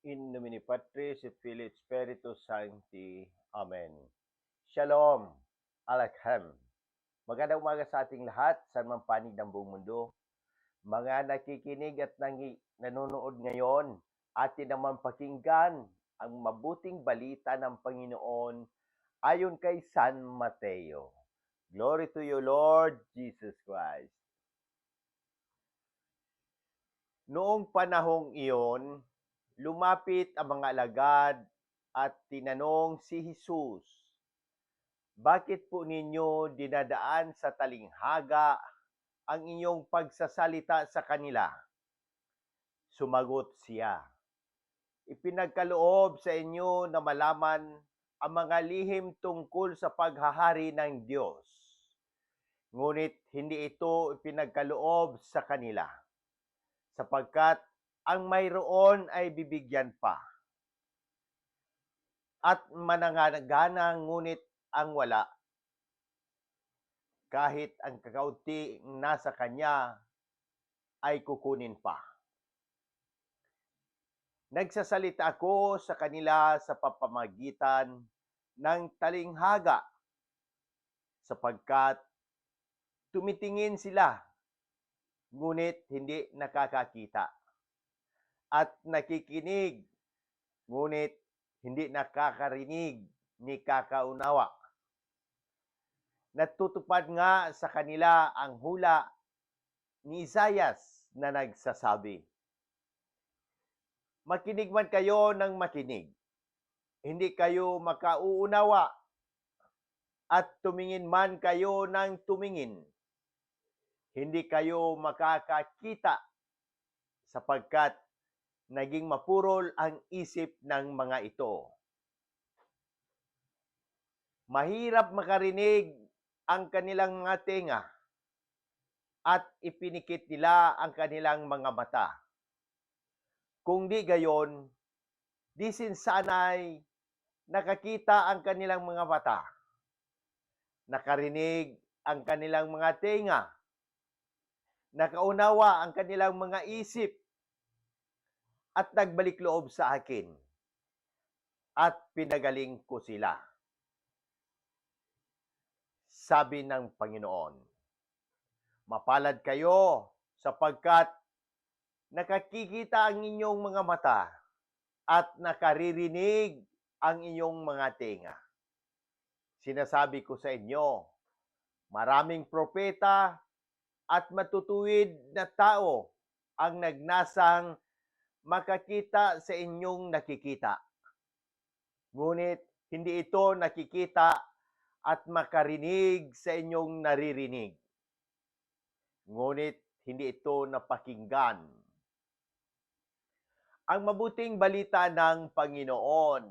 In nomine Patris et Filii Spiritus Sancti. Amen. Shalom. Alakhem. Magandang umaga sa ating lahat, sa mang panig ng buong mundo. Mga nakikinig at nangi, nanonood ngayon, atin naman pakinggan ang mabuting balita ng Panginoon ayon kay San Mateo. Glory to you, Lord Jesus Christ. Noong panahong iyon, lumapit ang mga alagad at tinanong si Jesus, Bakit po ninyo dinadaan sa talinghaga ang inyong pagsasalita sa kanila? Sumagot siya, Ipinagkaloob sa inyo na malaman ang mga lihim tungkol sa paghahari ng Diyos. Ngunit hindi ito ipinagkaloob sa kanila, sapagkat ang mayroon ay bibigyan pa. At manangagana ngunit ang wala. Kahit ang kakaunti nasa kanya ay kukunin pa. Nagsasalita ako sa kanila sa papamagitan ng talinghaga sapagkat tumitingin sila ngunit hindi nakakakita at nakikinig. Ngunit hindi nakakarinig ni kakaunawa. Natutupad nga sa kanila ang hula ni Isayas na nagsasabi, Makinig man kayo ng makinig, hindi kayo makauunawa. At tumingin man kayo ng tumingin, hindi kayo makakakita sapagkat naging mapurol ang isip ng mga ito. Mahirap makarinig ang kanilang mga tenga at ipinikit nila ang kanilang mga mata. Kung di gayon, di sinsanay nakakita ang kanilang mga mata, nakarinig ang kanilang mga tenga, nakaunawa ang kanilang mga isip, at nagbalik loob sa akin, at pinagaling ko sila. Sabi ng Panginoon, Mapalad kayo sapagkat nakakikita ang inyong mga mata at nakaririnig ang inyong mga tenga. Sinasabi ko sa inyo, maraming propeta at matutuwid na tao ang nagnasang makakita sa inyong nakikita. Ngunit hindi ito nakikita at makarinig sa inyong naririnig. Ngunit hindi ito napakinggan. Ang mabuting balita ng Panginoon.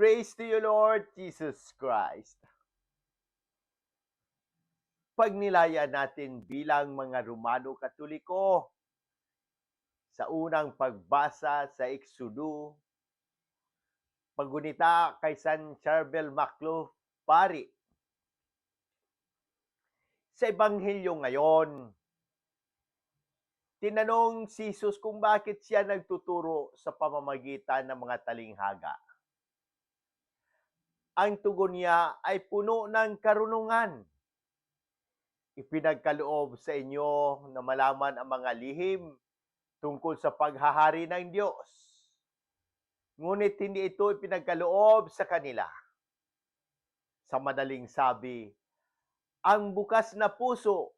Praise to you, Lord Jesus Christ. Pagnilaya natin bilang mga Romano Katoliko, sa unang pagbasa sa Exodo, pagunita kay San Charbel Maclo, pari. Sa Ebanghelyo ngayon, tinanong si Jesus kung bakit siya nagtuturo sa pamamagitan ng mga talinghaga. Ang tugon niya ay puno ng karunungan. Ipinagkaloob sa inyo na malaman ang mga lihim tungkol sa paghahari ng Diyos. Ngunit hindi ito ipinagkaloob sa kanila. Sa madaling sabi, ang bukas na puso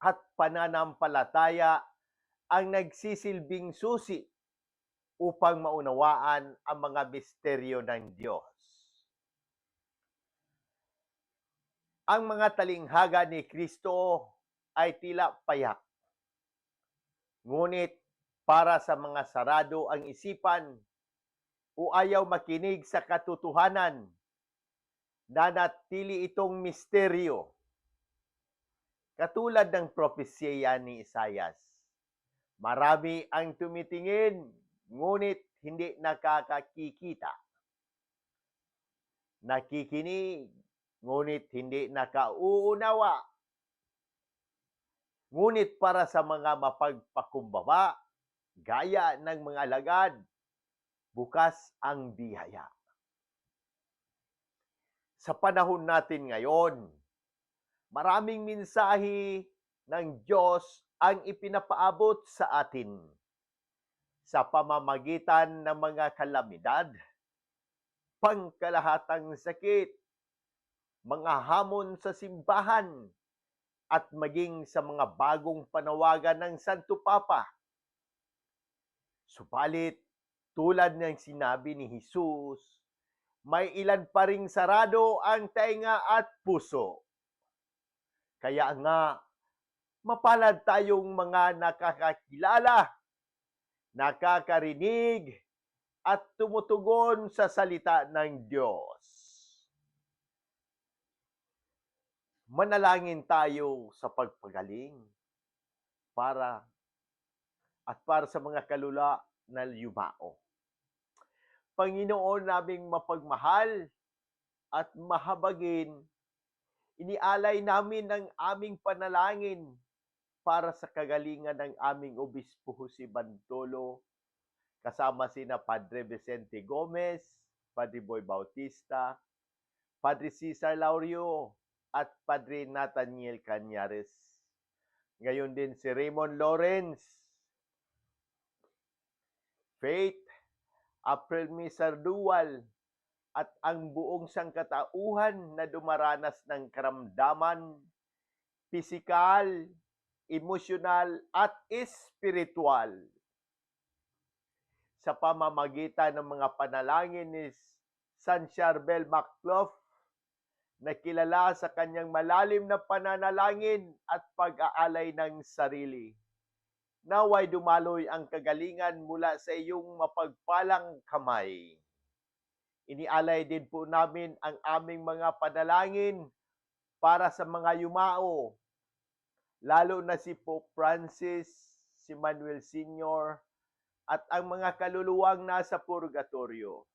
at pananampalataya ang nagsisilbing susi upang maunawaan ang mga misteryo ng Diyos. Ang mga talinghaga ni Kristo ay tila payak. Ngunit para sa mga sarado ang isipan o ayaw makinig sa katotohanan, nanatili itong misteryo. Katulad ng propesya ni Isayas, marami ang tumitingin, ngunit hindi nakakakikita. Nakikinig, ngunit hindi nakauunawa. Ngunit para sa mga mapagpakumbaba, gaya ng mga alagad, bukas ang biyaya. Sa panahon natin ngayon, maraming mensahe ng Diyos ang ipinapaabot sa atin sa pamamagitan ng mga kalamidad, pangkalahatang sakit, mga hamon sa simbahan, at maging sa mga bagong panawagan ng Santo Papa. Subalit, tulad ng sinabi ni Jesus, may ilan pa ring sarado ang tainga at puso. Kaya nga, mapalad tayong mga nakakakilala, nakakarinig, at tumutugon sa salita ng Diyos. Manalangin tayo sa pagpagaling para at para sa mga kalula na yumao. Panginoon naming mapagmahal at mahabagin, inialay namin ang aming panalangin para sa kagalingan ng aming Obispo Jose Bantolo, kasama sina Padre Vicente Gomez, Padre Boy Bautista, Padre Cesar Laurio, at Padre Nathaniel Cañares. Ngayon din si Raymond Lawrence, Faith, April Misar Duwal, at ang buong sangkatauhan na dumaranas ng karamdaman, pisikal, emosyonal, at espiritual. Sa pamamagitan ng mga panalangin ni San Charbel Maclouf, na kilala sa kanyang malalim na pananalangin at pag-aalay ng sarili. Naway dumaloy ang kagalingan mula sa iyong mapagpalang kamay. Inialay din po namin ang aming mga panalangin para sa mga yumao, lalo na si Pope Francis, si Manuel Sr., at ang mga kaluluwang nasa purgatorio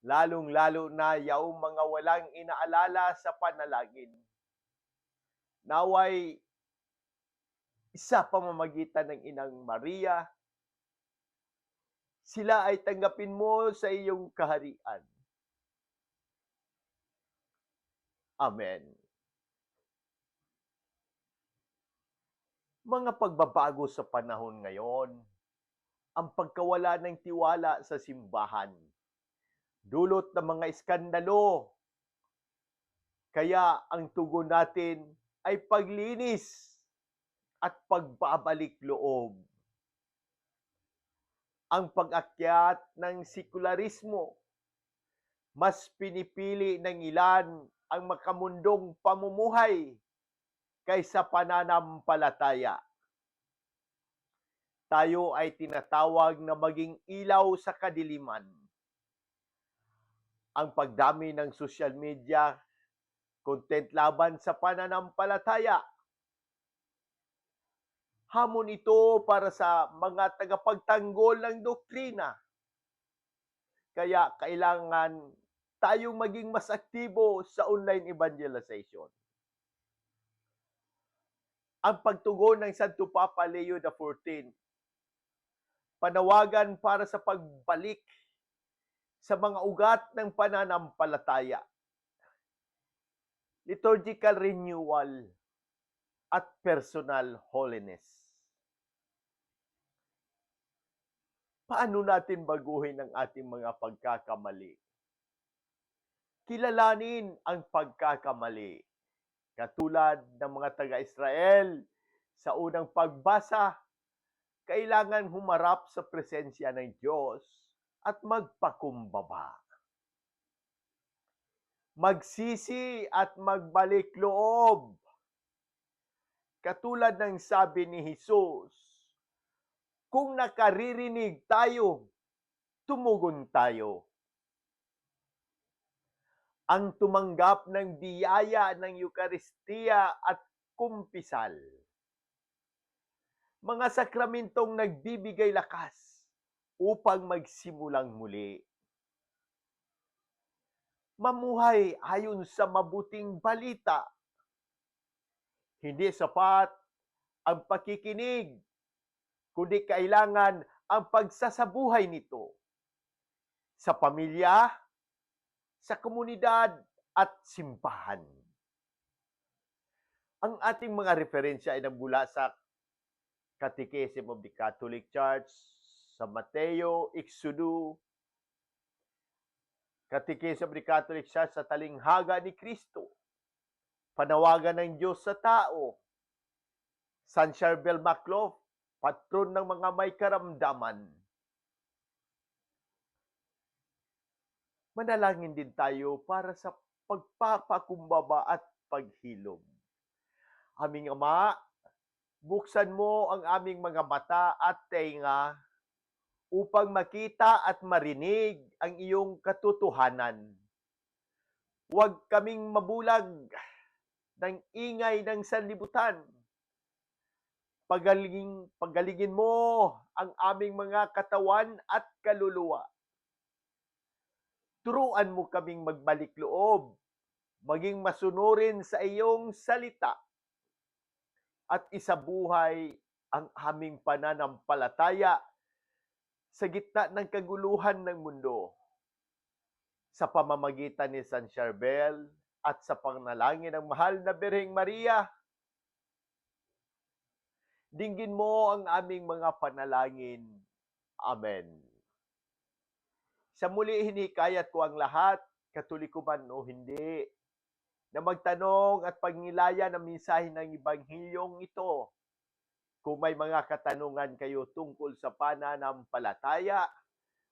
lalong-lalo na yaong mga walang inaalala sa panalangin. Naway, isa pamamagitan ng Inang Maria, sila ay tanggapin mo sa iyong kaharian. Amen. Mga pagbabago sa panahon ngayon, ang pagkawala ng tiwala sa simbahan, dulot ng mga iskandalo. Kaya ang tugon natin ay paglinis at pagbabalik loob. Ang pag-akyat ng sekularismo, mas pinipili ng ilan ang makamundong pamumuhay kaysa pananampalataya. Tayo ay tinatawag na maging ilaw sa kadiliman ang pagdami ng social media, content laban sa pananampalataya. Hamon ito para sa mga tagapagtanggol ng doktrina. Kaya kailangan tayong maging mas aktibo sa online evangelization. Ang pagtugon ng Santo Papa Leo XIV, panawagan para sa pagbalik sa mga ugat ng pananampalataya, liturgical renewal, at personal holiness. Paano natin baguhin ang ating mga pagkakamali? Kilalanin ang pagkakamali. Katulad ng mga taga-Israel sa unang pagbasa, kailangan humarap sa presensya ng Diyos at magpakumbaba. Magsisi at magbalik loob. Katulad ng sabi ni Jesus, kung nakaririnig tayo, tumugon tayo. Ang tumanggap ng biyaya ng Eukaristiya at kumpisal. Mga sakramentong nagbibigay lakas upang magsimulang muli. Mamuhay ayon sa mabuting balita. Hindi sapat ang pakikinig, kundi kailangan ang pagsasabuhay nito sa pamilya, sa komunidad at simbahan. Ang ating mga referensya ay nagmula sa Catechism of the Catholic Church, sa Mateo, Exodo, Catechism of the Catholic Church sa talinghaga ni Kristo, panawagan ng Diyos sa tao, San Charbel Maclof, patron ng mga may karamdaman. Manalangin din tayo para sa pagpapakumbaba at paghilom. Aming Ama, buksan mo ang aming mga mata at tenga upang makita at marinig ang iyong katotohanan. Huwag kaming mabulag ng ingay ng sanlibutan. Pagaling, pagalingin mo ang aming mga katawan at kaluluwa. Turuan mo kaming magbalik loob, maging masunurin sa iyong salita, at isabuhay ang aming pananampalataya sa gitna ng kaguluhan ng mundo sa pamamagitan ni San Charbel at sa panalangin ng mahal na Birheng Maria. Dinggin mo ang aming mga panalangin. Amen. Sa muli hinikayat ko ang lahat, katoliko man o hindi, na magtanong at pagnilayan ang mensahe ng Ebanghilyong ito. Kung may mga katanungan kayo tungkol sa pananampalataya,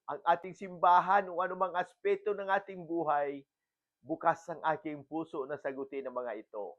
ang ating simbahan o anumang aspeto ng ating buhay, bukas ang aking puso na sagutin ang mga ito.